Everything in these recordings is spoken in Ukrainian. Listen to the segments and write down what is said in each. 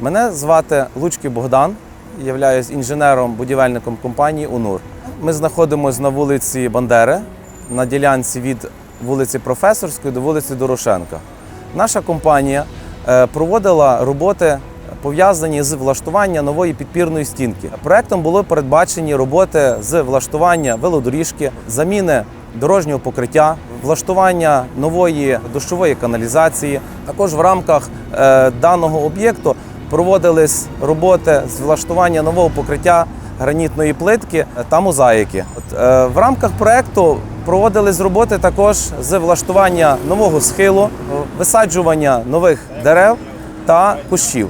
Мене звати Луцький Богдан, являюсь інженером-будівельником компанії УНУР. Ми знаходимося на вулиці Бандери, на ділянці від вулиці Професорської до вулиці Дорошенка. Наша компанія е, проводила роботи пов'язані з влаштування нової підпірної стінки. Проектом було передбачені роботи з влаштування велодоріжки, заміни дорожнього покриття, влаштування нової дощової каналізації. Також в рамках е, даного об'єкту проводились роботи з влаштування нового покриття гранітної плитки та мозаїки. Е, в рамках проекту проводились роботи також з влаштування нового схилу, висаджування нових дерев та кущів.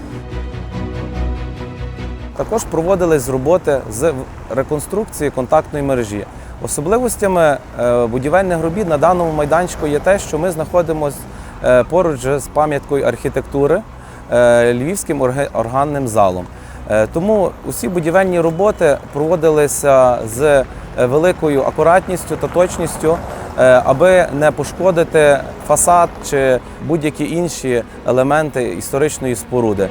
Також проводились роботи з реконструкції контактної мережі. Особливостями е, будівельних робіт на даному майданчику є те, що ми знаходимося е, поруч з пам'яткою архітектури Львівським органним залом. Е, Тому усі будівельні роботи проводилися з е, великою акуратністю та точністю, е, аби не пошкодити фасад чи будь-які інші елементи історичної споруди.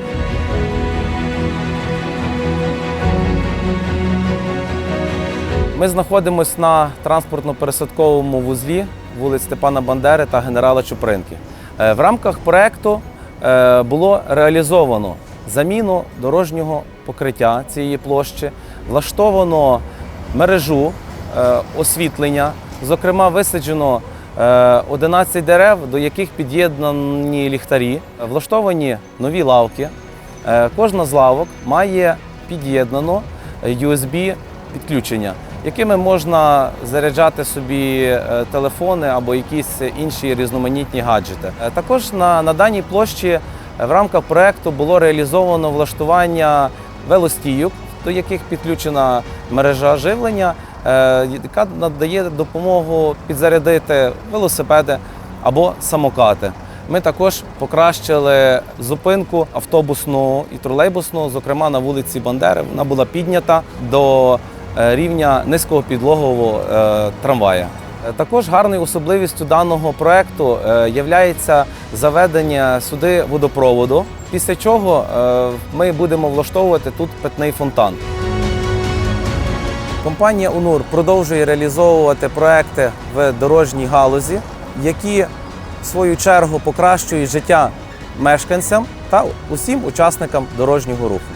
Ми знаходимося на транспортно-пересадковому вузлі вулиць Степана Бандери та генерала Чупринки. Е, В рамках проекту е, було реалізовано заміну дорожнього покриття цієї площі, влаштовано мережу е, освітлення, зокрема, висаджено е, 11 дерев, до яких під'єднані ліхтарі, влаштовані нові лавки. Е, Кожна з лавок має під'єднано USB підключення, якими можна заряджати собі е, телефони або якісь інші різноманітні гаджети. Е, Також на, на даній площі е, в рамках проекту було реалізовано влаштування велостійок, до яких підключена мережа живлення, яка надає допомогу підзарядити велосипеди або самокати. Ми також покращили зупинку автобусну і тролейбусну, зокрема на вулиці Бандери. Вона була піднята до рівня низького підлогового е, трамвая. Е, Також гарною особливістю даного проекту є заведення сюди водопроводу, після чого е, ми будемо влаштовувати тут питний фонтан. Компанія УНУР продовжує реалізовувати проекти в дорожній галузі, які в свою чергу покращують життя мешканцям та усім учасникам дорожнього руху.